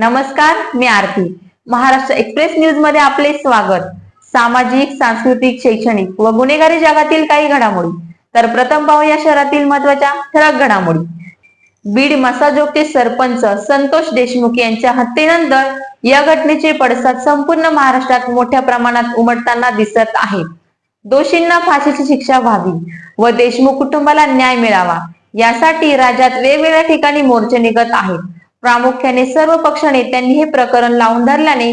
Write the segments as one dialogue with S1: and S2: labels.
S1: नमस्कार मी आरती. महाराष्ट्र एक्सप्रेस न्यूजमध्ये आपले स्वागत. सामाजिक सांस्कृतिक शैक्षणिक व गुन्हेगारी जगातील काही घडामोडी. तर प्रथम पाहूया शहरातील महत्त्वाच्या ठळक घडामोडी. बीड मसाजोगचे सरपंच संतोष देशमुख यांच्या हत्येनंतर या घटनेचे पडसाद संपूर्ण महाराष्ट्रात मोठ्या प्रमाणात उमटताना दिसत आहे. दोषींना फाशीची शिक्षा व्हावी व देशमुख कुटुंबाला न्याय मिळावा. यासाठी राज्यात वेगवेगळ्या ठिकाणी मोर्चे निघत आहेत. प्रामुख्याने सर्व पक्ष नेत्यांनी हे प्रकरण लावून धरल्याने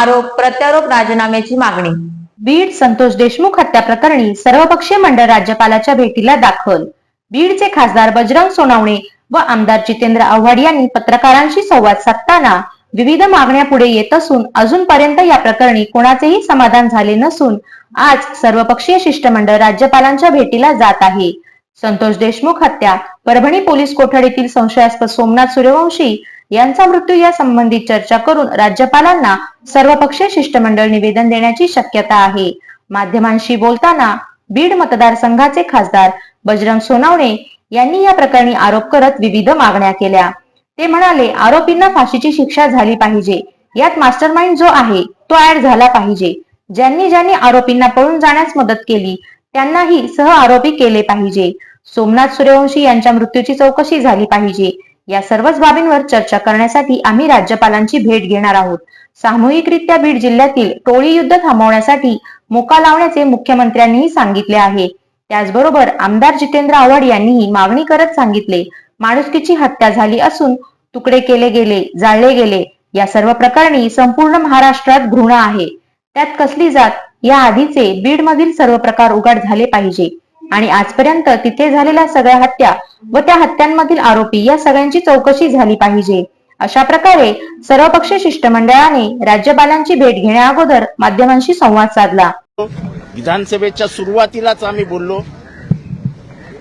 S1: आरोप प्रत्यारोप राजीनाम्याची मागणी.
S2: बीड संतोष देशमुख हत्या प्रकरणी सर्वपक्षीय मंडळ राज्यपालाच्या भेटीला दाखल. बीडचे खासदार बजरंग सोनावणे व आमदार जितेंद्र आव्हाड यांनी पत्रकारांशी संवाद साधताना विविध मागण्या पुढे येत असून अजूनपर्यंत या प्रकरणी कोणाचेही समाधान झाले नसून आज सर्वपक्षीय शिष्टमंडळ राज्यपालांच्या भेटीला जात आहे. संतोष देशमुख हत्या परभणी पोलीस कोठडीतील संशयास्पद सोमनाथ सूर्यवंशी यांचा मृत्यू या संबंधित चर्चा करून राज्यपालांना सर्वपक्षीय शिष्टमंडळ निवेदन देण्याची शक्यता आहे. माध्यमांशी बोलताना बीड मतदारसंघाचे खासदार बजरंग सोनावणे यांनी या प्रकरणी आरोप करत विविध मागण्या केल्या. ते म्हणाले आरोपींना फाशीची शिक्षा झाली पाहिजे. यात मास्टरमाइंड जो आहे तो ऍड झाला पाहिजे. ज्यांनी ज्यांनी आरोपींना पळून जाण्यास मदत केली त्यांनाही सह आरोपी केले पाहिजे. सोमनाथ सूर्यवंशी यांच्या मृत्यूची चौकशी झाली पाहिजे. या सर्वच बाबींवर चर्चा करण्यासाठी आम्ही राज्यपालांची भेट घेणार आहोत. सामूहिकरित्या बीड जिल्ह्यातील टोळी युद्ध थांबवण्यासाठी मोका लावण्याचे मुख्यमंत्र्यांनीही सांगितले आहे. त्याचबरोबर आमदार जितेंद्र आव्हाड यांनीही मागणी करत सांगितले. माणुसकीची हत्या झाली असून तुकडे केले गेले जाळले गेले. या सर्व प्रकरणी संपूर्ण महाराष्ट्रात घृणा आहे. त्यात कसली जात? या आधीचे बीड मधील सर्व प्रकार उघड झाले पाहिजे. आणि आजपर्यंत तिथे झालेल्या सगळ्या हत्या व त्या हत्यांमधील आरोपी या सगळ्यांची चौकशी झाली पाहिजे. अशा प्रकारे सर्वपक्षीय शिष्टमंडळाने राज्यपालांची भेट घेण्या अगोदर माध्यमांशी संवाद साधला.
S3: विधानसभेच्या सुरुवातीलाच आम्ही बोललो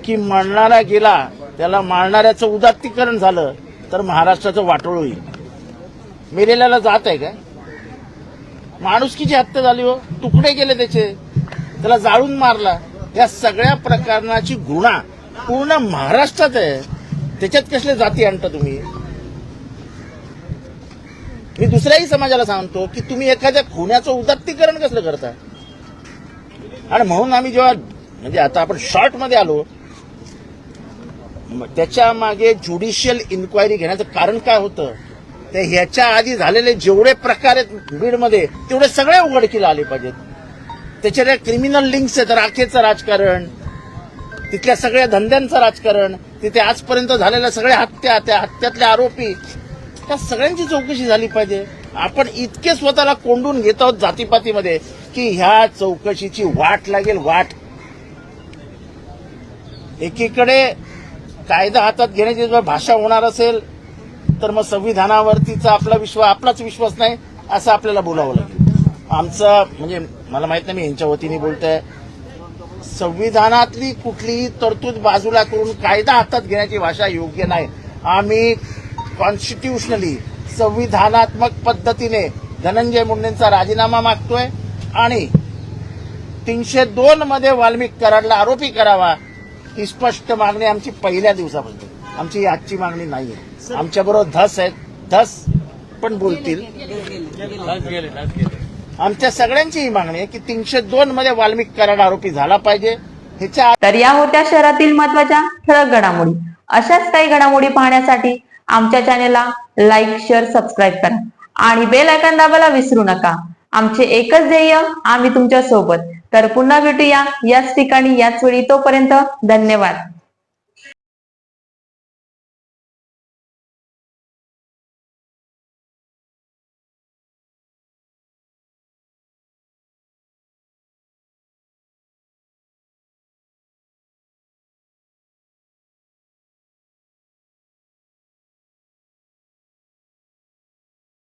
S3: की मरणारा गेला त्याला मारणाऱ्याचं उदात्तीकरण झालं तर महाराष्ट्राचं वाटोळ होईल. मेलेल्याला जात आहे का माणुसकीची हत्या झाली हो. तुकडे गेले त्याचे. त्याला जाळून मारला. या सगळ्या प्रकरणाची घृणा पूर्ण महाराष्ट्रात आहे. त्याच्यात कसले जाती आणता तुम्ही? मी दुसऱ्याही समाजाला सांगतो की तुम्ही एखाद्या खुन्याचं उदात्तीकरण कसलं करता? आणि म्हणून आम्ही जेव्हा म्हणजे आता आपण शॉर्टमध्ये आलो त्याच्यामागे ज्युडिशियल इन्क्वायरी घेण्याचं कारण काय होतं? तर ह्याच्या आधी झालेले जेवढे प्रकार आहेत बीडमध्ये तेवढे सगळे उघडकीला आले पाहिजेत. त्याच्या क्रिमिनल लिंक्स आहेत राखेचं राजकारण तिथल्या सगळ्या धंद्यांचं राजकारण तिथे आजपर्यंत झालेल्या सगळ्या हत्या त्या हत्यातले आरोपी त्या सगळ्यांची चौकशी झाली पाहिजे. आपण इतके स्वतःला कोंडून घेत आहोत जातीपातीमध्ये की ह्या चौकशीची वाट लागेल वाट. एकीकडे कायदा हातात घेण्याची जर भाषा होणार असेल तर मग संविधानावरतीचा आपला विश्वास आपलाच विश्वास नाही असं आपल्याला बोलावं लागेल. आमचं म्हणजे मला माहीत नाही मी यांच्या वतीने बोलतोय. संविधानातली कुठलीही तरतूद बाजूला करून कायदा हातात घेण्याची भाषा योग्य नाही. आम्ही कॉन्स्टिट्युशनली संविधानात्मक पद्धतीने धनंजय मुंडेंचा राजीनामा मागतोय आणि तीनशे दोन मध्ये वाल्मिक कराडला आरोपी करावा ही स्पष्ट मागणी आमची पहिल्या दिवसापासून आमची आजची मागणी नाहीये. आमच्याबरोबर धस आहेत. धस पण बोलतील. आमच्या सगळ्यांची ही मागणी आहे की तीनशे दोन मध्ये वाल्मिक कराड आरोपी झाला पाहिजे. ह्याच्या
S1: तर या होत्या शहरातील महत्त्वाच्या ठळक घडामोडी. अशाच काही घडामोडी पाहण्यासाठी आमच्या चॅनेलला लाईक शेअर सबस्क्राईब करा. आणि बेल आयकॉन दाबायला विसरू नका. आमचे एकच ध्येय आम्ही तुमच्यासोबत तर पुन्हा भेटूया याच ठिकाणी याच वेळी तोपर्यंत धन्यवाद.